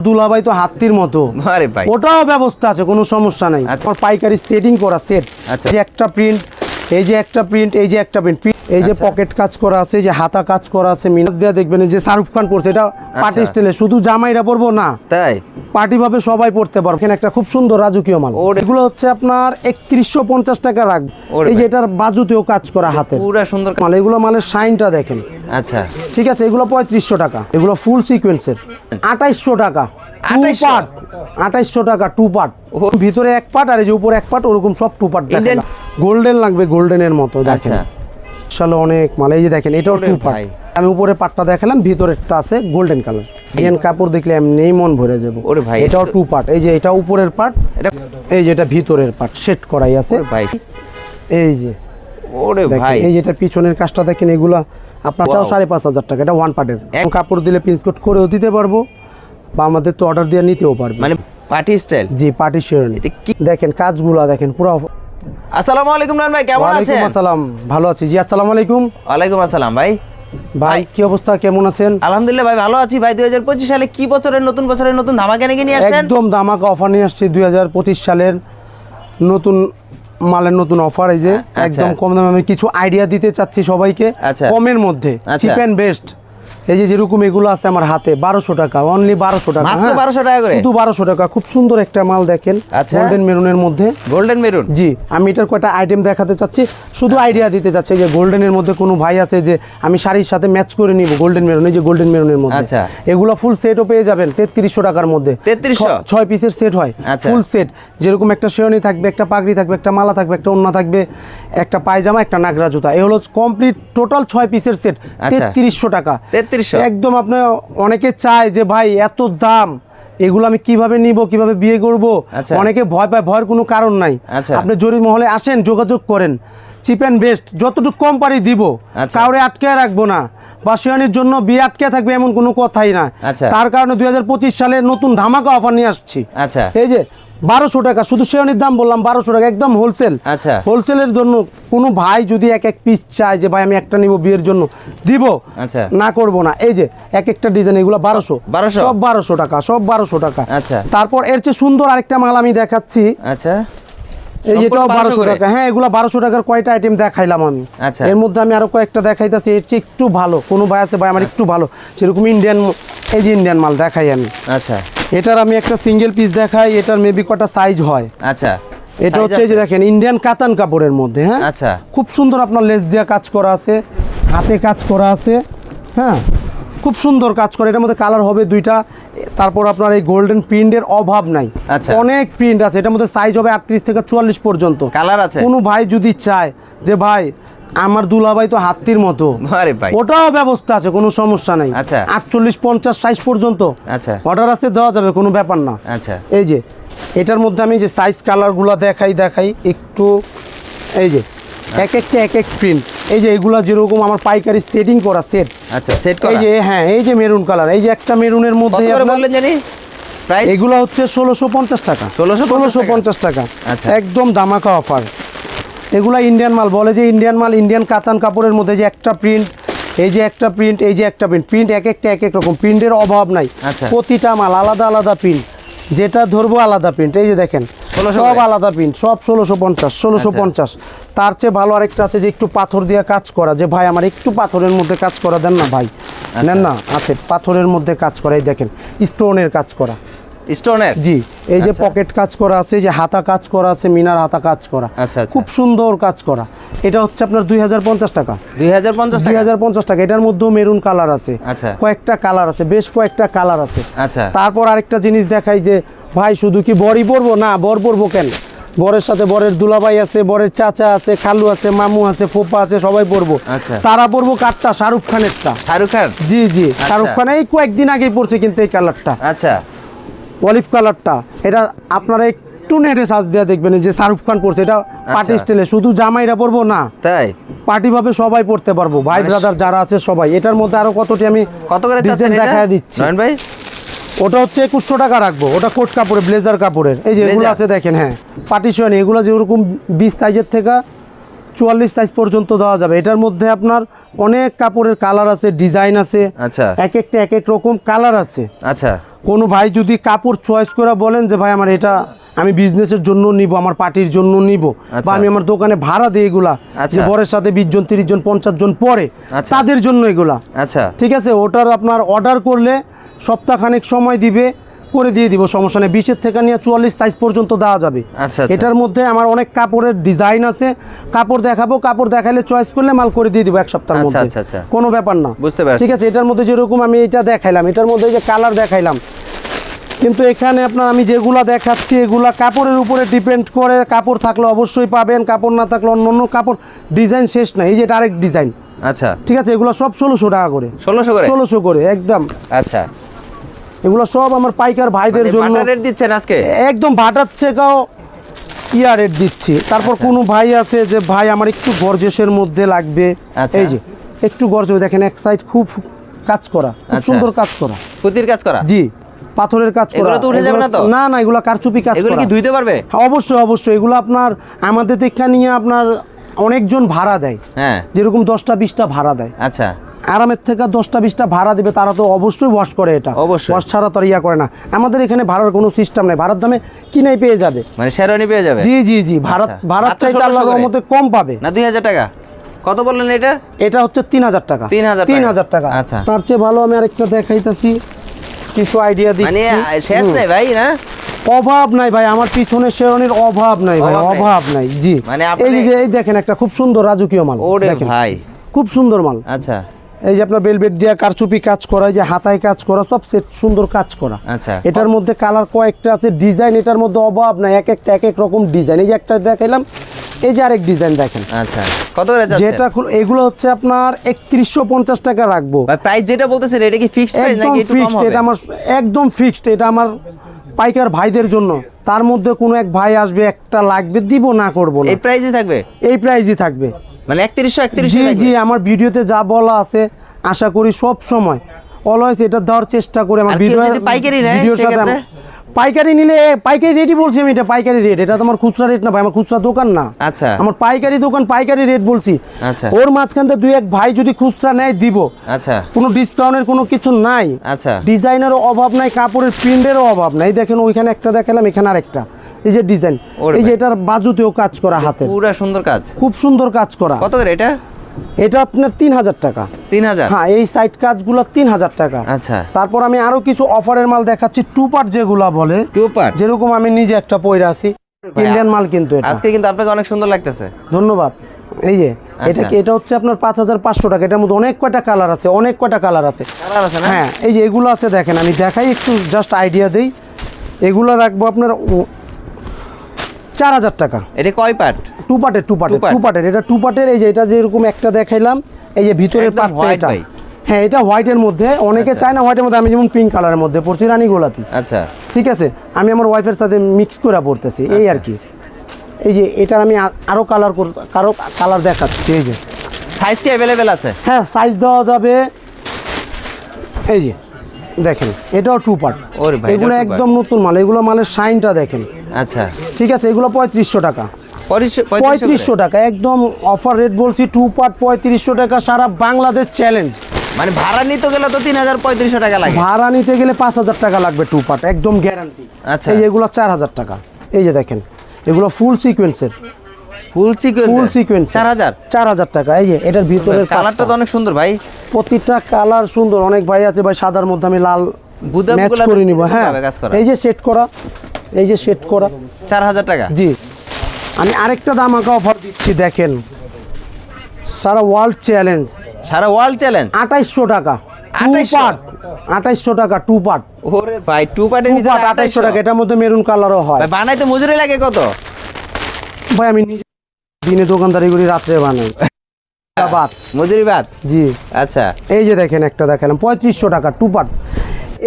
দুলাভাই তো হাতির মতো আরে ভাই ওটাও ব্যবস্থা আছে কোনো সমস্যা নাই আচ্ছা। পাইকারি সেটিং করা সেট আচ্ছা। একটা প্রিন্ট এই যে একটা প্রিন্ট এই যে একটা প্রিন্ট এই যে আচ্ছা। পকেট কাজ করা আছে যে হাতা কাজ করা আছে মিনাস দেওয়া দেখবেন এই যে শাহরুখ খান পড়ছে এটা পার্টি আচ্ছা। স্টাইলে শুধু জামাইরা পরবো না তাই? পার্টি ভাবে সবাই পড়তে পারবে। এখানে একটা খুব সুন্দর রাজকীয় মাল। এগুলো হচ্ছে আপনার একত্রিশশো পঞ্চাশ টাকা ওরে এই যে এটার বাজুতেও কাজ করা হাতে পুরা সুন্দর মাল এগুলো মালের শাইনটা দেখেন। আচ্ছা। ঠিক আছে এগুলো পঁয়ত্রিশশো টাকা। এগুলো ফুল সিকোয়েন্সের আঠাইশশো টাকা। Two part. আঠাইশশো। টাকা টু পার্ট। ও। ভিতরে এক পার্ট আর এই যে উপরে এক পার্ট ওরকম সব টু পার্ট গোল্ডেন লাগবে গোল্ডেনের মতো আচ্ছা। সালে অনেক মাল। এই যে দেখেন এটাও টু পার্ট। আমি উপরে পাটটা দেখালাম ভিতরেরটা আছে গোল্ডেন কালার। ইয়েন কাপড় দেখলে এমনিই মন ভরে যাব। ওরে ভাই, এটাও টু পার্ট। এই যে এটা উপরের পার্ট এটা এই যে এটা ভিতরের পার্ট সেট করাই আছে। ভাই। এই যে। ওরে ভাই। এই যেটা পিছনের কাজটা দেখেন এগুলা আপনারটাও. সাড়ে পাঁচ হাজার টাকা এটা ওয়ান পার্টের কাপড় দিলে প্রিন্স কোট করেও দিতে পারব। বা আমাদের তো অর্ডার দিয়ে নিতেও পারবে। মানে পার্টি স্টাইল জি পার্টি কি দেখেন কাজগুলা দেখেন পুরো আসসালামু আলাইকুম নান ভাই কেমন ওয়ালাইকুম আছেন? আসসালাম ভালো আছি। জি আসসালামু আলাইকুম। ওয়ালাইকুম আসসালাম ভাই। ভাই কি অবস্থা কেমন আছেন? আলহামদুলিল্লাহ ভাই ভালো আছি। ভাই দুই হাজার পঁচিশ সালে কি বছরের নতুন বছরের নতুন ধামাকা নাকি নিয়ে আসেন একদম দামাকা অফার নিয়ে আসছি দুই সালের নতুন মালের নতুন অফার এই যে আচ্ছা। একদম কম দামে। আমি কিছু আইডিয়া দিতে চাচ্ছি সবাইকে আচ্ছা। কমের মধ্যে। চিপ অ্যান্ড বেস্ট এই যে যেরকম এগুলো আছে আমার হাতে বারোশো টাকা অনলি বারোশো টাকা মাত্র হ্যাঁ। 1200 টাকা করে? শুধু বারোশো টাকা খুব সুন্দর একটা মাল দেখেন আচ্ছা। গোল্ডেন মেরুনের মধ্যে গোল্ডেন মেরুন জি আমি এটার কয়টা আইটেম দেখাতে চাচ্ছি শুধু আইডিয়া দিতে চাচ্ছি যে গোল্ডেনের মধ্যে কোনো ভাই আছে যে আমি শাড়ির সাথে ম্যাচ করে নিব গোল্ডেন মেরুন এই যে গোল্ডেন মেরুনের মধ্যে আচ্ছা। এগুলো ফুল সেটও পেয়ে যাবেন তেত্রিশশো টাকার মধ্যে 3300? ছ- ছয় পিসের সেট হয় আচ্ছা। ফুল সেট যেরকম একটা শেরনি থাকবে একটা পাগড়ি থাকবে একটা মালা থাকবে একটা ওন্না থাকবে একটা পায়জামা একটা নাগরা জুতা এ হলো কমপ্লিট টোটাল ছয় পিসের সেট আচ্ছা। তেত্রিশশো টাকা 3300? একদম আপনার অনেকে চায় যে ভাই এত দাম এগুলো আমি কীভাবে নিব কীভাবে বিয়ে করব আচ্ছা। অনেকে ভয় পায় ভয়ের কোনো কারণ নাই আচ্ছা। আপনি জরির মহলে আসেন যোগাযোগ করেন চিপ অ্যান্ড বেস্ট যতটুকু কম পারি দিব আচ্ছা। কাউরে আটকে রাখব না বা শিয়ানির জন্য বিয়ে আটকে থাকবে এমন কোনো কথাই না। তার কারণে দুই হাজার পঁচিশ সালে নতুন ধামাকা অফার নিয়ে আসছি আচ্ছা এই যে বারোশো টাকা শুধু শেয়ানির দাম বললাম বারোশো টাকা একদম হোলসেল আচ্ছা। হোলসেলের জন্য কোনো ভাই যদি এক এক পিস চায় যে ভাই আমি একটা নিব বিয়ের জন্য। দিব। আচ্ছা। না করব না। এই যে এক একটা ডিজাইন এগুলো বারোশো। বারোশো? সব বারোশো টাকা সব বারোশো টাকা। আচ্ছা। তারপর এর চেয়ে সুন্দর আরেকটা মাল আমি দেখাচ্ছি। আচ্ছা। এই যেটাও বারোশো টাকা। হ্যাঁ এগুলো বারোশো টাকার কয়টা আইটেম দেখাইলাম আমি। আচ্ছা। এর মধ্যে আমি আরও কয়েকটা দেখাইতেছি। এর চেয়ে একটু ভালো। কোনো ভাই আছে ভাই আমার একটু ভালো। যেরকম ইন্ডিয়ান এই যে ইন্ডিয়ান মাল দেখাই আমি। আচ্ছা। এটার আমি একটা সিঙ্গেল পিস দেখাই এটার মেবি কটা সাইজ হয়। আচ্ছা। এটা হচ্ছে যে দেখেন ইন্ডিয়ান কাতান কাপড়ের মধ্যে হ্যাঁ? আচ্ছা। খুব সুন্দর আপনার লেস দিয়ে কাজ করা আছে হাতে কাজ করা আছে হ্যাঁ? খুব সুন্দর কাজ করে এটার মধ্যে কালার হবে দুইটা তারপর আপনার এই গোল্ডেন প্রিন্টের অভাব নাই। আচ্ছা। অনেক প্রিন্ট আছে এটার মধ্যে সাইজ হবে আটত্রিশ থেকে চুয়াল্লিশ পর্যন্ত। কালার আছে? কোনো ভাই যদি চায় যে ভাই আমার দুলাভাই তো হাতির মতো। আরে ভাই। ওটাও ব্যবস্থা আছে কোনো সমস্যা নাই। আচ্ছা। আটচল্লিশ পঞ্চাশ সাইজ পর্যন্ত। আচ্ছা। অর্ডার আছে দেওয়া যাবে কোনো ব্যাপার না। আচ্ছা। এই যে এটার মধ্যে আমি যে সাইজ কালারগুলো দেখাই দেখাই একটু এই যে এক একটা এক এক প্রিন্ট এই যে এগুলা যেরকম আমার পাইকারি সেটিং করা সেট আচ্ছা সেট এই যে হ্যাঁ এই যে মেরুন কালার এই যে একটা মেরুনের মধ্যে বললেন জানি? এগুলো হচ্ছে ষোলোশো পঞ্চাশ টাকা। 1650 ষোলোশো পঞ্চাশ টাকা। আচ্ছা। একদম দামাকা অফার এগুলা ইন্ডিয়ান মাল বলে যে ইন্ডিয়ান মাল ইন্ডিয়ান কাতান কাপড়ের মধ্যে যে একটা প্রিন্ট এই যে একটা প্রিন্ট এই যে একটা প্রিন্ট প্রিন্ট এক একটা এক এক রকম প্রিন্টের অভাব নাই আচ্ছা। প্রতিটা মাল আলাদা আলাদা প্রিন্ট যেটা ধরবো আলাদা প্রিন্ট এই যে দেখেন 1600 সব আলাদা প্রিন্ট সব ষোলোশো পঞ্চাশ ষোলোশো আচ্ছা। পঞ্চাশ তার চেয়ে ভালো আরেকটা আছে যে একটু পাথর দিয়ে কাজ করা যে ভাই আমার একটু পাথরের মধ্যে কাজ করা দেন না ভাই আচ্ছা। নেন না আছে পাথরের মধ্যে কাজ করা এই দেখেন স্টোনের কাজ করা স্টোনের? জি এই যে আচ্ছা। পকেট কাজ করা আছে যে হাতা কাজ করা আছে মিনার হাতা কাজ করা। আচ্ছা, আচ্ছা। খুব সুন্দর কাজ করা। এটা হচ্ছে আপনার দুই হাজার পঞ্চাশ টাকা। দুই হাজার পঞ্চাশ দুই টাকা হাজার পঞ্চাশ টাকা। এটার মধ্যেও মেরুন কালার আছে। আচ্ছা। কয়েকটা কালার আছে বেশ কয়েকটা কালার আছে। আচ্ছা। তারপর আরেকটা জিনিস দেখাই যে ভাই শুধু কি বরই পরবো? না বর পরবো কেন? বরের সাথে বরের দুলাভাই আছে বরের চাচা আছে খালু আছে মামু আছে ফোপা আছে সবাই পরবো। তারা পরবো কাঠটা শাহরুখ খানেরটা। শাহরুখ খান? জি জি। শাহরুখ খান এই কয়েকদিন আগে পড়ছে কিন্তু এই কালারটা। আচ্ছা। অলিভ কালারটা এটা আপনারা একটু নেটে সাজ দেওয়া দেখবেন যে শাহরুখ খান পড়ছে এটা পার্টি আচ্ছা। স্টাইলে শুধু জামাইরা পরবো না তাই? পার্টি ভাবে সবাই পড়তে পারব। ভাই মানে- ব্রাদার যারা আছে সবাই এটার মধ্যে আরও কতটি আমি কত করে ডিজাইন দেখা দিচ্ছি। ভাই? ওটা হচ্ছে একুশশো টাকা রাখব ওটা কোট কাপড়ে ব্লেজার কাপড়ের। এই যে এগুলো আছে দেখেন হ্যাঁ। পার্টিশন এগুলো যে যেরকম বিশ সাইজের থেকে চুয়াল্লিশ সাইজ পর্যন্ত দেওয়া যাবে। এটার মধ্যে আপনার অনেক কাপড়ের কালার আছে ডিজাইন আছে। আচ্ছা। এক একটা এক এক রকম কালার আছে। আচ্ছা। কোনো ভাই যদি কাপড় চয়েস করে বলেন যে ভাই আমার এটা আমি বিজনেসের জন্য নিব আমার পার্টির জন্য নিব বা আচ্ছা। আমি আমার দোকানে ভাড়া দিই এগুলা আচ্ছা। যে বরের সাথে বিশ জন তিরিশ জন পঞ্চাশ জন পরে আচ্ছা। তাদের জন্য এগুলা। আচ্ছা। ঠিক আছে? ওটার আপনার অর্ডার করলে সপ্তাহখানেক সময় দিবে। করে দিয়ে দিব সমস্যা নেই। বিশের থেকে নিয়ে চুয়াল্লিশ সাইজ পর্যন্ত দেওয়া যাবে। আচ্ছা, আচ্ছা। এটার মধ্যে আমার অনেক কাপড়ের ডিজাইন আছে। কাপড় দেখাবো কাপড় দেখালে চয়েস করলে মাল করে দিয়ে দিব এক সপ্তাহের আচ্ছা, মধ্যে। আচ্ছা। কোনো ব্যাপার না। বুঝতে পারছি। ঠিক আছে এটার মধ্যে যেরকম আমি এটা দেখাইলাম এটার মধ্যে যে কালার দেখাইলাম। কিন্তু এখানে আপনার আমি যেগুলা দেখাচ্ছি এগুলা কাপড়ের উপরে ডিপেন্ড করে কাপড় থাকলে অবশ্যই পাবেন কাপড় না থাকলে অন্য অন্য কাপড় ডিজাইন শেষ না এই যে এটা আরেক ডিজাইন আচ্ছা। ঠিক আছে এগুলো সব ষোলোশো টাকা করে। ষোলোশো করে? ষোলোশো করে একদম। আচ্ছা। এগুলো সব আমার পাইকার ভাইদের জন্য। রেট দিচ্ছেন আজকে? একদম ভাটার চেকাও ইয়া রেট দিচ্ছি। তারপর আচ্ছা। কোনো ভাই আছে যে ভাই আমার একটু গর্জেসের মধ্যে লাগবে। আচ্ছা। এই যে একটু গর্জ দেখেন এক সাইড খুব কাজ করা আচ্ছা। সুন্দর কাজ করা। পুতির কাজ করা? জি পাথরের কাজ করা। তো উঠে যাবে না তো? না না এগুলো কারচুপি কাজ এগুলো করা। কি ধুইতে পারবে? হ্যাঁ, অবশ্যই অবশ্যই। এগুলো আপনার আমাদের দেখা নিয়ে আপনার অনেকজন ভাড়া দেয়। হ্যাঁ। যেরকম দশটা বিশটা ভাড়া দেয়। আচ্ছা। আরামের থেকে দশটা বিশটা ভাড়া দিবে তারা তো অবশ্যই ওয়াশ করে এটা। অবশ্যই। ওয়াশ ছাড়া তো ইয়া করে না। আমাদের এখানে ভাড়ার কোনো সিস্টেম নেই। ভাড়ার দামে কিনেই পেয়ে যাবে। মানে শেরওয়ানি পেয়ে যাবে? জি জি জি। ভাড়া আচ্ছা। ভাড়ার মাত্র চাইতে 1600 আল্লাহর? রহমতে কম পাবে। না দুই হাজার টাকা? কত বললেন এটা? এটা হচ্ছে তিন হাজার টাকা। 3000 তিন টাকা। হাজার টাকা। আচ্ছা। তার চেয়ে ভালো আমি আরেকটা দেখাইতেছি। কিছু আইডিয়া মানে দিচ্ছি আহ, শেষ। নেই ভাই না? অভাব নাই ভাই। আমার পিছনে শেরনির অভাব নাই ভাই। অভাব নাই? জি। মানে আপনি- এই যে এই দেখেন একটা খুব সুন্দর রাজকীয় মাল। দেখেন। ভাই। খুব সুন্দর মাল। আচ্ছা। এই যে আপনার বেলবেট দিয়া কারচুপি কাজ করা এই যে হাতায় কাজ করা সব সেট সুন্দর কাজ করা। আচ্ছা। এটার মধ্যে কালার কয়েকটা আছে ডিজাইন এটার মধ্যে অভাব না এক একটা এক এক রকম ডিজাইন এই যে একটা দেখাইলাম এই যে আরেক ডিজাইন দেখেন। আচ্ছা কত করে যাচ্ছে? যেটা এগুলো হচ্ছে আপনার একত্রিশশো পঞ্চাশ টাকা রাখব। ভাই প্রাইস যেটা বলতেছেন এটা কি ফিক্সড প্রাইস নাকি একটু কম ফিক্সড হবে? এটা আমার একদম ফিক্সড এটা আমার পাইকার ভাইদের জন্য। তার মধ্যে কোনো এক ভাই আসবে একটা লাগবে দিব না করব না। এই প্রাইসই থাকবে? এই প্রাইজই থাকবে। মানে একত্রিশশো একত্রিশ জি আমার ভিডিওতে যা বলা আছে আশা করি সব সময়। অলওয়েজ এটা দেওয়ার চেষ্টা করি আমার পাইকারি ভিডিওর সাথে পাইকারি নিলে পাইকারি রেটই বলছি আমি এটা পাইকারি রেট এটা তো আমার খুচরা রেট না ভাই আমার খুচরা দোকান না। আচ্ছা। আমার পাইকারি দোকান পাইকারি রেট বলছি। আচ্ছা। ওর মাঝখান থেকে দুই এক ভাই যদি খুচরা নেয় দিব। আচ্ছা। কোনো ডিসকাউন্টের কোনো কিছু নাই। আচ্ছা। ডিজাইনেরও অভাব নাই কাপড়ের প্রিন্টেরও অভাব নাই। দেখেন ওইখানে একটা দেখালাম এখানে আরেকটা। এই যে ডিজাইন এই যে এটার বাজুতেও কাজ করা হাতে পুরা সুন্দর কাজ। খুব সুন্দর কাজ করা। কত করে এটা? এটা আপনার তিন হাজার টাকা। তিন হাজার? হ্যাঁ এই সাইড কাজগুলো তিন হাজার টাকা। আচ্ছা। তারপর আমি আরও কিছু অফারের মাল দেখাচ্ছি টু পার্ট যেগুলা বলে। টু পার্ট যেরকম আমি নিজে একটা পয়রা আছি ইন্ডিয়ান মাল কিন্তু এটা। আজকে কিন্তু আপনাকে অনেক সুন্দর লাগতেছে। ধন্যবাদ। এই যে এটা আচ্ছা। কি এটা হচ্ছে আপনার পাঁচ হাজার পাঁচশো টাকা। এটার মধ্যে অনেক কয়টা কালার আছে অনেক কয়টা কালার আছে। কালার আছে হ্যাঁ এই যে এগুলো আছে দেখেন আমি দেখাই একটু জাস্ট আইডিয়া দেই। এগুলো রাখব আপনার চার হাজার টাকা। এটা কয় পার্ট? টু পার্টের টু পার্টের টু পার্টের এটা টু পার্টের এই যে এটা যেরকম একটা দেখাইলাম এই যে ভিতরের পার্টটা এটা। হ্যাঁ এটা হোয়াইটের মধ্যে অনেকে চায় না হোয়াইটের মধ্যে আমি যেমন পিঙ্ক কালারের মধ্যে পড়ছি রানী গোলাপি। আচ্ছা। ঠিক আছে? আমি আমার ওয়াইফের সাথে মিক্স করে পড়তেছি এই আচ্ছা। আর কি। এই যে এটার আমি আ- আরও কালার কারও কালার দেখাচ্ছি এই যে। সাইজ কি অ্যাভেলেবেল আছে? হ্যাঁ সাইজ দেওয়া যাবে এই যে দেখেন এটাও টু পার্ট এগুলো একদম নতুন মাল এগুলো মালের শাইনটা দেখেন। আচ্ছা। ঠিক আছে এগুলো পঁয়ত্রিশশো টাকা। পঁয়ত্রিশশো টাকা একদম অফার রেট বলছি টু পার্ট পঁয়ত্রিশশো টাকা সারা বাংলাদেশ চ্যালেঞ্জ মানে ভাড়া নিতে গেলে তো তিন হাজার পঁয়ত্রিশশো টাকা লাগে। ভাড়া নিতে গেলে পাঁচ হাজার টাকা লাগবে টু পার্ট একদম গ্যারান্টি আচ্ছা। এই এগুলো চার হাজার টাকা এই যে দেখেন এগুলো ফুল সিকোয়েন্সের ফুল সিকোয়েন্স ফুল সিকোয়েন্স চার হাজার? চার হাজার টাকা এই যে এটার ভিতরের কালারটা তো অনেক সুন্দর ভাই। প্রতিটা কালার সুন্দর অনেক ভাই আছে ভাই সাদার মধ্যে আমি লাল ম্যাচ করে নিব হ্যাঁ? এই যে সেট করা এই যে সেট করা। চার হাজার টাকা? জি। আমি আরেকটা দামাকা অফার দিচ্ছি দেখেন। সারা ওয়ার্ল্ড চ্যালেঞ্জ সারা ওয়ার্ল্ড চ্যালেঞ্জ আঠাইশশো টাকা। টু 2800 পার্ট আঠাইশশো টাকা টু পার্ট ওরে ভাই টু ভিতরে আঠাইশশো আঠাইশশো টাকা। এটার মধ্যে মেরুন কালারও হয়। বানাইতে মজুরি লাগে কত? ভাই আমি নিজে দিনে দোকানদারি করি রাত্রে বানাই। বাদ মজুরি বাদ? জি। আচ্ছা। এই যে দেখেন একটা দেখালাম পঁয়ত্রিশশো টাকা টু পার্ট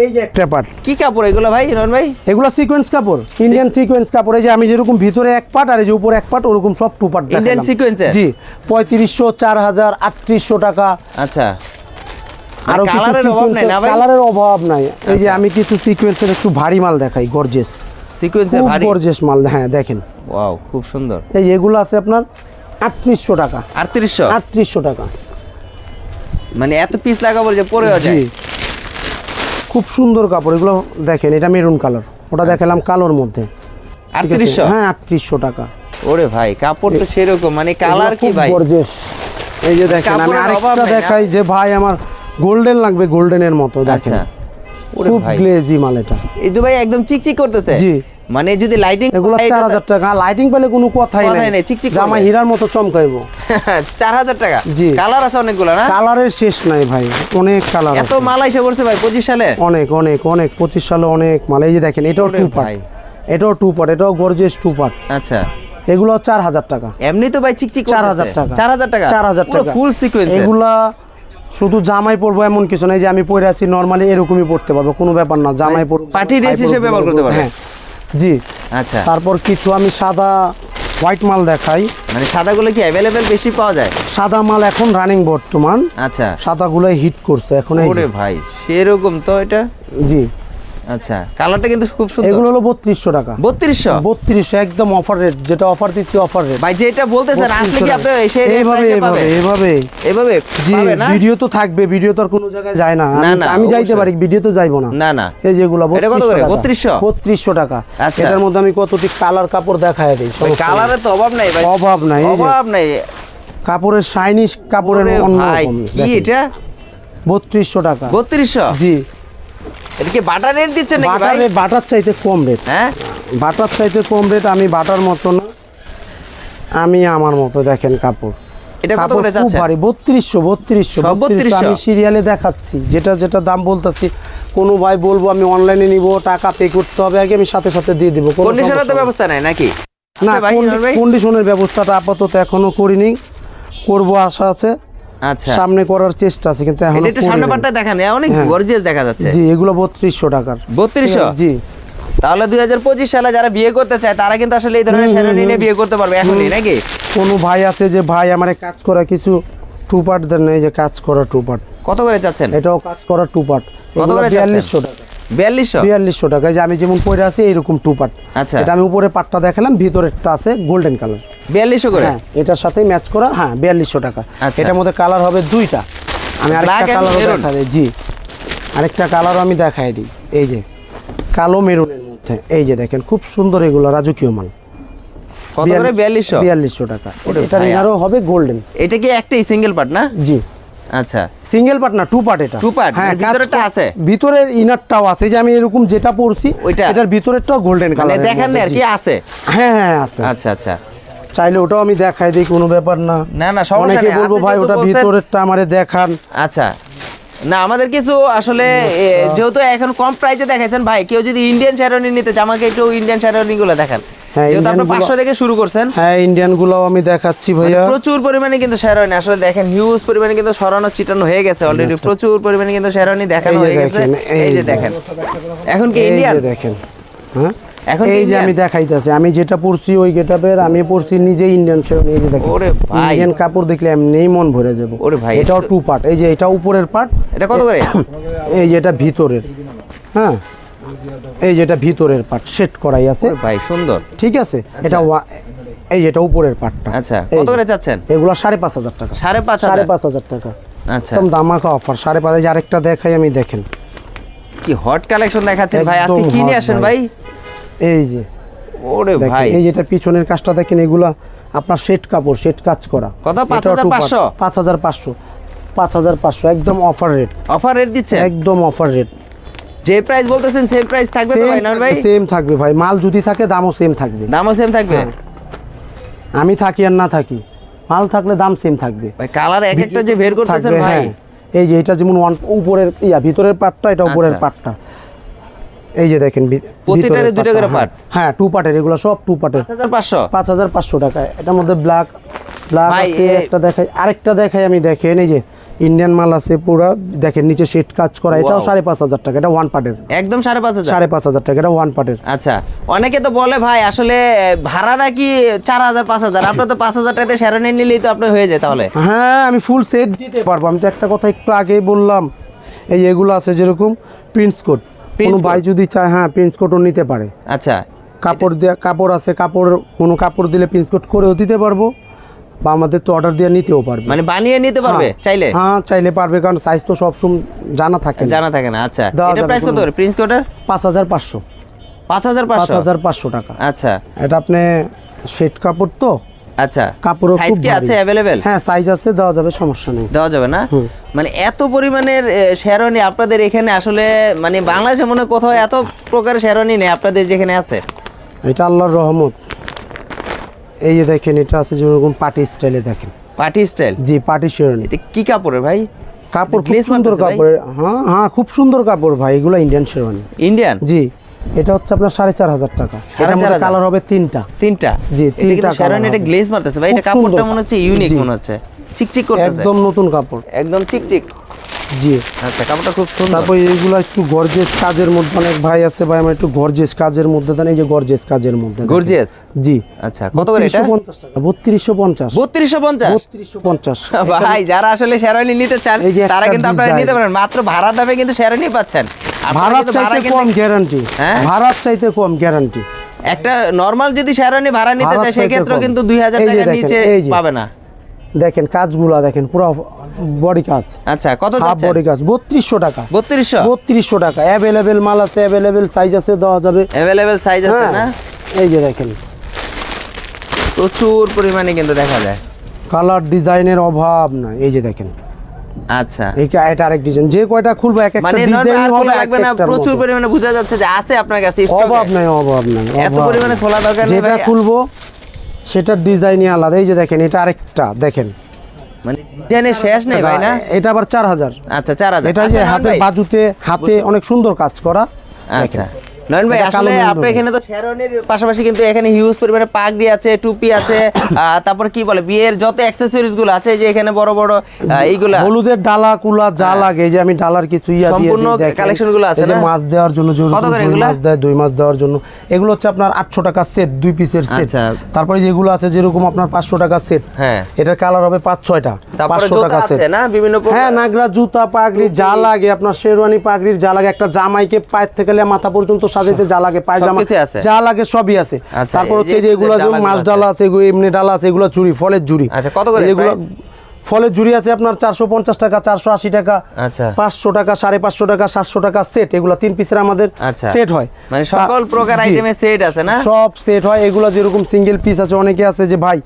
এই যে একটা পার্ট কি কাপড় এগুলো ভাই রন ভাই? এগুলো সিকোয়েন্স কাপড় ইন্ডিয়ান সিকোয়েন্স কাপড়। এই যে আমি যেরকম ভিতরে এক পার্ট আর এই যে উপরে এক পার্ট ওরকম সব টু Indian sequence এর? জি পঁয়ত্রিশশো চার হাজার আটত্রিশশো টাকা। আচ্ছা। আরও কালারের অভাব নাই না ভাই? কালারের অভাব নাই। এই যে আচ্ছা। আমি কিছু সিকোয়েন্সের একটু ভারী মাল দেখাই গর্জেস সিকোয়েন্সের ভারী? গর্জেস মাল হ্যাঁ দেখেন। ওয়াও খুব সুন্দর। এই এগুলো আছে আপনার আটত্রিশশো টাকা। আটত্রিশশো? আটত্রিশশো টাকা। মানে এত পিস লাগাবো যে পরেও যায়। খুব সুন্দর কাপড় এগুলো দেখেন এটা মেরুন কালার। ওটা দেখালাম কালোর মধ্যে? আটত্রিশশো? হ্যাঁ আটত্রিশশো টাকা। ওরে ভাই কাপড় তো সেরকম মানে কালার কি ভাই। এই যে দেখেন আমি আরেকটা দেখাই যে ভাই আমার গোল্ডেন লাগবে গোল্ডেনের মতো দেখেন। আচ্ছা। ওরে খুব গ্লেজি মাল এটা। এই তো ভাই একদম চিকচিক করতেছে? জি। মানে যদি লাইটিং এগুলো চার হাজার টাকা। লাইটিং পেলে কোনো কথাই কথাই নাই। নেই, চিকচিক জামা হীরার মতো চমকাইবো। চার হাজার টাকা? জি। কালার আছে অনেকগুলো না? কালারের শেষ নাই ভাই। অনেক কালার এত মাল এসে পড়ছে ভাই পঁচিশ সালে? অনেক অনেক অনেক। পঁচিশ সালে অনেক মাল। এই যে দেখেন এটাও টু পার্ট এটাও টু পার্ট এটাও গর্জিয়াস টু পার্ট আচ্ছা। এগুলো চার হাজার টাকা। এমনি তো ভাই চিকচিক চার হাজার টাকা। চার হাজার টাকা? চার হাজার টাকা। ফুল সিকোয়েন্স এগুলা শুধু জামাই পরবো এমন কিছু নাই যে আমি পরে আছি নরমালি এরকমই পড়তে পারব। কোনো ব্যাপার না জামাই পরবো party dress ভাই পরবো, হিসেবে ব্যবহার করতে পারবে। হ্যাঁ। জি। আচ্ছা। তারপর কিছু আমি সাদা হোয়াইট মাল দেখাই। মানে সাদাগুলো কি অ্যাভেলেবেল বেশি পাওয়া যায়? সাদা মাল এখন রানিং বর্তমান। আচ্ছা। সাদাগুলো হিট করছে এখন ওরে ভাই সেরকম তো এটা? জি। আচ্ছা কালারটা কিন্তু খুব সুন্দর। এগুলো হলো বত্রিশশো টাকা। বত্রিশশো? বত্রিশশো একদম অফার রেট যেটা অফার দিচ্ছি অফার রেট ভাই যেটা বলতেছেন আসলে কি আপনি সেই এভাবে জি ভিডিও তো থাকবে ভিডিও তো আর কোনো জায়গায় যায় না। আমি- যাইতে পারি ভিডিও তো যাইবো না। না না। এই যেগুলো এটা কত করে? 3200? বত্রিশশো? টাকা। আচ্ছা। এটার মধ্যে আমি কতটি কালার কাপড় দেখায় দিই। কালারের তো অভাব নাই ভাই। অভাব নাই অভাব নাই। কাপড়ের শাইনি কাপড়ের অন্য ভাই কি এটা? বত্রিশশো টাকা। বত্রিশশো? জি। এটা কি বাটার রেট দিচ্ছেন নাকি বাটার রেট বাটার চাইতে কম রেট হ্যাঁ? বাটার চাইতে কম রেট আমি বাটার মতো না। আমি আমার মতো দেখেন কাপড়। এটা কত করে যাচ্ছে? ভারী বত্রিশশো বত্রিশশো সব 3200? আমি সিরিয়ালে দেখাচ্ছি যেটা যেটা দাম বলতেছি কোনো ভাই বলব আমি অনলাইনে নিব টাকা পে করতে হবে আগে আমি সাথে সাথে দিয়ে দিব কন্ডিশনের তো ব্যবস্থা নাই নাকি? না আচ্ছা কন্ডিশনের ব্যবস্থাটা আপাতত এখনও করিনি করব আশা আছে। আচ্ছা। সামনে করার চেষ্টা আছে কিন্তু এখন এটা সামনে পাটটা দেখেন অনেক। গর্জিয়াস দেখা যাচ্ছে। জি এগুলো বত্রিশশো টাকার। বত্রিশশো? জি। তাহলে দুই হাজার পঁচিশ সালে যারা বিয়ে করতে চায় তারা কিন্তু আসলে এই ধরনের শেরওয়ানি নিয়ে বিয়ে করতে পারবে এখনই নাকি? কোনো ভাই আছে যে ভাই আমার কাজ করা কিছু টু পার্ট দেন এই যে কাজ করা টু পার্ট কত করে চাচ্ছেন? এটাও কাজ করা টু পার্ট কত করে চাচ্ছেন? বিয়াল্লিশশো টাকা। বিয়াল্লিশশো? বিয়াল্লিশশো টাকা। যে আমি যেমন পরে আছি এইরকম টু পার্ট আচ্ছা। এটা আমি উপরে পাটটা দেখালাম ভিতরেরটা আছে গোল্ডেন কালার বিয়াল্লিশশো করে? হ্যাঁ এটার সাথে ম্যাচ করা হ্যাঁ বিয়াল্লিশশো টাকা। আচ্ছা। এটার মধ্যে কালার হবে দুইটা। আমি আরেকটা কালারও দেখা দিই জি। আরেকটা কালারও আমি দেখাই দিই। এই যে কালো মেরুনের মধ্যে। এই যে দেখেন খুব সুন্দর এগুলো রাজকীয় মাল। কত করে? বিয়াল্লিশশো? বিয়াল্লিশশো টাকা। এটা হবে গোল্ডেন এটা কি একটাই সিঙ্গেল পার্ট না? জি। আচ্ছা। সিঙ্গেল পার্ট না টু পার্ট এটা। টু পার্ট হ্যাঁ মানে ভিতরেরটা আছে? ভিতরের ইনারটাও আছে যে আমি এরকম যেটা পরছি ওইটা? এটার ভিতরেরটাও গোল্ডেন মানে কালার দেখেন না আর কি আছে। হ্যাঁ হ্যাঁ আছে আচ্ছা আচ্ছা। চাইলে ওটাও আমি দেখাই দিই কোনো ব্যাপার না। না না সমস্যা নেই বলব ভাই ওটা ভিতরেরটা আমারে দেখান। আচ্ছা। না আমাদের কিছু আসলে যেহেতু এখন কম প্রাইসে দেখাইছেন ভাই কেউ যদি ইন্ডিয়ান শেরওয়ানি নিতে চায় আমাকে একটু ইন্ডিয়ান শেরওয়ানি গুলো দেখান। হ্যাঁ, যেহেতু আপনি থেকে শুরু করছেন। হ্যাঁ ইন্ডিয়ানগুলো আমি দেখাচ্ছি মানে ভাইয়া। প্রচুর পরিমাণে কিন্তু আসলে দেখেন হিউজ পরিমাণে কিন্তু সরানো চিটানো হয়ে গেছে অলরেডি প্রচুর পরিমাণে কিন্তু দেখানো হয়ে গেছে। এই যে। দেখেন। এখন কি ইন্ডিয়ান দেখেন। হ্যাঁ? এখন এই যে আমি দেখাইতেছি আমি যেটা পরছি ওই গেটাপের আমি পরছি নিজে ইন্ডিয়ান শেরওয়ানি এই যে দেখেন। ওরে ভাই। ইন্ডিয়ান কাপড় দেখলে এমনিই মন ভরে যাবে। ওরে ভাই, এটাও এটা টু পার্ট এই যে এটা উপরের পার্ট এটা কত করে? এই যে এটা ভিতরের। হ্যাঁ? এই যে এটা ভিতরের পার্ট সেট করাই আছে। ভাই সুন্দর। ঠিক আছে? এটা ওয়া- এই যে এটা উপরের পার্টটা আচ্ছা কত করে চাচ্ছেন? এগুলো সাড়ে পাঁচ হাজার টাকা। সাড়ে পাঁচ সাড়ে পাঁচ হাজার টাকা। আচ্ছা। একদম দামাকা অফার সাড়ে পাঁচ হাজার আরেকটা দেখাই আমি দেখেন। কি হট কালেকশন দেখাচ্ছেন ভাই আজকে কি নিয়ে আসেন ভাই। এই যে ওরে ভাই। এই যেটা পিছনের কাজটা দেখেন এগুলা আপনার কাপড় কাজ করা। কত? 5500? two part। পাঁচ হাজার পাঁচশো। পাঁচ হাজার পাঁচশো একদম অফার রেট অফার রেট দিচ্ছে একদম অফার রেট যে প্রাইস বলতেছেন সেম প্রাইস থাকবে তো ভাই ভাই? সেম থাকবে ভাই। মাল যদি থাকে দামও সেম থাকবে। দামও সেম থাকবে? হ্যাঁ। আমি থাকি আর না থাকি। মাল থাকলে দাম সেম থাকবে। ভাই কালার এক একটা যে বের করতেছেন ভাই। হ্যাঁ। এই যে এটা যেমন উপরের ইয়া ভিতরের পার্টটা এটা উপরের আচ্ছা। এই যে দেখেন প্রতিটারে ভিতরের দুইটা করে পার্টটা, part? হ্যাঁ। টু পার্টের এগুলো সব টু পার্টের পাঁচ হাজার পাঁচশো? পাঁচ হাজার পাঁচশো টাকা। এটার মধ্যে ব্ল্যাক ব্ল্যাক আছে একটা দেখাই আরেকটা দেখাই আমি দেখেন এই যে ইন্ডিয়ান মাল আছে পুরা দেখেন নিচে সেট কাজ করা এটাও. সাড়ে পাঁচ হাজার টাকা এটা ওয়ান পার্টের একদম সাড়ে পাঁচ হাজার? সাড়ে পাঁচ হাজার টাকা এটা ওয়ান পার্টের আচ্ছা অনেকে তো বলে ভাই আসলে ভাড়া নাকি চার হাজার পাঁচ হাজার? আপনার তো পাঁচ হাজার টাকাতে শেরওয়ানি নিলেই তো আপনার হয়ে যায় তাহলে। হ্যাঁ আমি ফুল সেট দিতে পারব। আমি তো একটা কথা একটু আগেই বললাম। এই এগুলো আছে যেরকম প্রিন্স Prince কোনো ভাই যদি চায় হ্যাঁ প্রিন্স কোটও নিতে পারে। আচ্ছা। কাপড় দেওয়া কাপড় আছে কাপড় কোনো কাপড় দিলে প্রিন্স কোট করেও দিতে পারব বা আমাদের তো অর্ডার দিয়ে নিতেও পারবে। মানে বানিয়ে নিতে পারবে হ্যাঁ। চাইলে? হ্যাঁ চাইলে পারবে কারণ সাইজ তো সবসময় জানা থাকে জানা থাকে না আচ্ছা। এটা প্রাইস কত করে? প্রিন্স কোটার পাঁচ হাজার পাঁচশো। পাঁচ হাজার পাঁচ পাঁচশো হাজার পাঁচশো টাকা। আচ্ছা। এটা আপনি শেড কাপড় তো আচ্ছা কাপড়ও সাইজ খুব কি আছে অ্যাভেলেবেল হ্যাঁ সাইজ আছে দেওয়া যাবে সমস্যা নেই। দেওয়া যাবে না? মানে এত পরিমাণের শেরওয়ানি আপনাদের এখানে আসলে মানে বাংলাদেশে মনে কোথাও এত প্রকার শেরওয়ানি নেই আপনাদের যেখানে আছে? এটা আল্লাহর রহমত। এই যে দেখেন এটা আছে যেরকম পার্টি স্টাইলে দেখেন। পার্টি স্টাইল জি পার্টি শেরনি এটা কি কাপড়ের ভাই? কাপড় খুব সুন্দর কাপড় হ্যাঁ হ্যাঁ খুব সুন্দর কাপড় ভাই এগুলো ইন্ডিয়ান শেরওয়ানি। ইন্ডিয়ান জি। এটা হচ্ছে আপনার সাড়ে চার হাজার টাকা। মধ্যে কালার হবে তিনটা। তিনটা? জি, তিনটা কিন্তু এটা গ্লেজ মারতেছে ভাই এটা কাপড়টা মনে হচ্ছে ইউনিক মনে হচ্ছে। চিকচিক করতেছে। একদম নতুন কাপড়। একদম চিকচিক। জি। আচ্ছা কাপড়টা খুব সুন্দর। তারপর এইগুলো একটু গর্জেস কাজের মধ্যে অনেক ভাই আছে ভাই আমার একটু গর্জেস কাজের মধ্যে দেন এই যে গর্জেস কাজের মধ্যে গর্জিয়াস জি। আচ্ছা কত করে এটা? 3250 টাকা বত্রিশশো পঞ্চাশ। বত্রিশশো পঞ্চাশ? বত্রিশশো পঞ্চাশ। ভাই যারা আসলে শেরওয়ানি নিতে চান তারা কিন্তু আপনারা নিতে পারেন। মাত্র ভাড়া দামে কিন্তু শেরওয়ানি পাচ্ছেন। ভাড়ার ভাড়া চাইতে কম গ্যারান্টি হ্যাঁ? ভাড়ার চাইতে কম গ্যারান্টি একটা নরমাল যদি শেরওয়ানি ভাড়া নিতে চায় চাইতে সেক্ষেত্রেও কিন্তু দুই হাজার দেখেন, নিচে পাবে না। দেখেন কাজগুলা দেখেন পুরো বডি কাজ। আচ্ছা কত হাফ যাচ্ছে? বডি কাজ বত্রিশশো টাকা। বত্রিশশো? বত্রিশশো টাকা। অ্যাভেলেবেল মাল আছে অ্যাভেলেবেল সাইজ আছে দেওয়া যাবে। অ্যাভেলেবেল সাইজ আছে হ্যাঁ না? এই যে দেখেন। প্রচুর পরিমাণে কিন্তু দেখা যায়। কালার ডিজাইনের অভাব নাই এই যে দেখেন। আচ্ছা। এটা আরেক ডিজাইন যে কয়টা খুলবো এক একটা মানে ডিজাইন হবে লাগবে না প্রচুর পরিমাণে বোঝা যাচ্ছে যে আছে আপনার কাছে অভাব নাই অভাব নাই এত পরিমাণে খোলা দরকার নেই যেটা খুলবো সেটার ডিজাইনই আলাদা। এই যে দেখেন এটা আরেকটা দেখেন। মানে ডিজাইনের শেষ নেই ভাই না? এটা আবার চার হাজার। আচ্ছা চার হাজার। এটা যে আচ্ছা, হাতে বাজুতে হাতে অনেক সুন্দর কাজ করা। আচ্ছা। নয়ন ভাই আসলে আপনার এখানে তো শেরওয়ানির পাশাপাশি কিন্তু এখানে হিউজ পরিমাণে পাগড়ি আছে টুপি আছে তারপর কি বলে বিয়ের যত অ্যাকসেসরিজগুলো আছে যে এখানে বড় বড় এইগুলা। হলুদের ডালা কুলা যা লাগে যে আমি ডালার কিছু ইয়া দিয়ে হ্যাঁ। সম্পূর্ণ collection গুলো আছে না? মাছ দেওয়ার জন্য কত করে দুই মাছ দেয় দুই মাছ দেওয়ার জন্য। এগুলো হচ্ছে আপনার আটশো টাকা সেট দুই পিসের সেট আচ্ছা। তারপরে যেগুলো আছে যেরকম আপনার পাঁচশো টাকা সেট হ্যাঁ। এটার কালার হবে পাঁচ ছয়টা। তারপরে পাঁচশো জুতা টাকা সেট না? বিভিন্ন হ্যাঁ নাগরা জুতা পাগড়ি যা লাগে আপনার শেরওয়ানি পাগড়ির যা লাগে একটা জামাইকে পায়ের থেকে মাথা পর্যন্ত সাজাইতে যা লাগে পায়জামা? যা লাগে সবই আছে। আচ্ছা, তারপর হচ্ছে যে এগুলো মাছ ডালা আছে। এগুলো এমনি ডালা আছে এগুলো চুরি ফলের ঝুড়ি। আচ্ছা, কত করে এগুলো ফলের ঝুড়ি আছে আপনার চারশো পঞ্চাশ টাকা চারশো আশি টাকা আচ্ছা। পাঁচশো টাকা সাড়ে পাঁচশো টাকা সাতশো টাকা সেট এগুলো তিন পিসের আমাদের আচ্ছা। সেট হয়। মানে সকল প্রকার। আইটেমের সেট আছে না? সব সেট হয়। এগুলো যেরকম সিঙ্গেল পিস আছে অনেকে আছে যে ভাই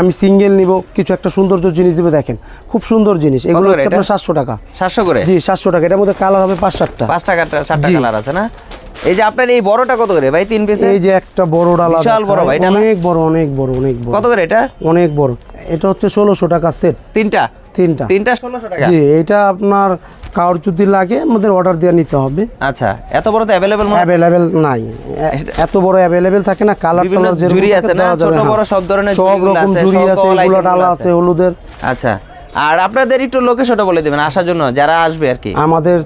আমি সিঙ্গেল নিব কিছু একটা সৌন্দর্য জিনিস দিবে দেখেন খুব সুন্দর জিনিস। এগুলো হচ্ছে আপনার সাতশো টাকা। সাতশো করে? জি সাতশো টাকা। এটার মধ্যে কালার হবে পাঁচ সাতটা। পাঁচ টাকাটা সাতটা কালার আছে না? এই যে আপনার এই বড়টা কত করে ভাই তিন পিসে এই যে একটা বড় ডালা বিশাল বড় ভাই। অনেক বড় অনেক বড় অনেক বড়। কত করে এটা? অনেক বড়। এটা হচ্ছে ষোলোশো টাকা সেট তিনটা? তিনটা। তিনটা ষোলোশো টাকা? জি এটা আপনার কারোর যদি লাগে আমাদের অর্ডার দিয়ে নিতে হবে। আচ্ছা এত বড় তো অ্যাভেলেবেল অ্যাভেলেবেল নাই। এত বড় অ্যাভেলেবেল থাকে না কালার কালার যেরকম জুড়ি আছে না? ছোট। বড় সব ধরনের সব রকম জুড়ি আছে এগুলো ডালা আছে। আছে হলুদের। আচ্ছা আর আপনাদের একটু লোকেশনটা বলে দিবেন আসার জন্য যারা আসবে আর কি। আমাদের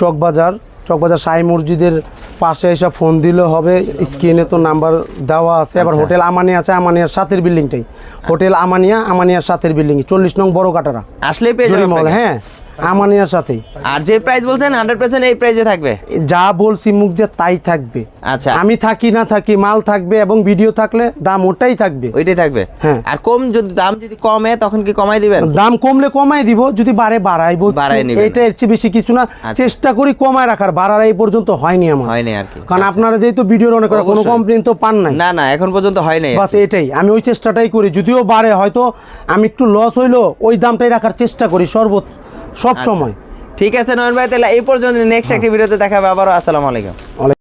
চকবাজার চকবাজার সাই মসজিদের পাশে এসে ফোন দিলে হবে স্ক্রিনে তো নাম্বার দেওয়া আছে আবার। হোটেল আমানি আছে আমানিয়ার সাথের বিল্ডিংটাই হোটেল আমানিয়া আমানিয়ার সাথের বিল্ডিং চল্লিশ নং বড় কাটারা। আসলেই পেয়ে যাবে যাবেন হ্যাঁ। আমানিয়ার সাথে আর যে প্রাইস বলছেন হান্ড্রেড পার্সেন্ট এই প্রাইসে থাকবে? যা বলছি মুখ দিয়ে তাই থাকবে। আচ্ছা। আমি থাকি না থাকি মাল থাকবে এবং ভিডিও থাকলে দাম ওটাই থাকবে। ওইটাই থাকবে? হ্যাঁ। আর কম যদি দাম যদি কমে তখন কি কমাই দিবেন? দাম কমলে কমাই দিব যদি বাড়ে বাড়াইবো। বাড়ায় নিবেন। এটা এর চেয়ে বেশি কিছু না। আচ্ছা। চেষ্টা করি কমায় রাখার বাড়ার এই পর্যন্ত হয়নি আমার। হয়নি আর কি। কারণ আচ্ছা। আপনারা যেহেতু ভিডিওর অনেক কোনো। কমপ্লেন তো পান নাই। না না এখন পর্যন্ত হয় নাই বাস এটাই। আমি ওই চেষ্টাটাই করি। যদিও বাড়ে হয়তো আমি একটু লস হইল ওই দামটাই রাখার চেষ্টা করি সর্বত। সব আচ্ছা। সময়। ঠিক আছে নয়ন ভাই তাহলে এই পর্যন্ত নেক্সট একটি ভিডিওতে দেখাবে। আবারও আসসালামু আলাইকুম।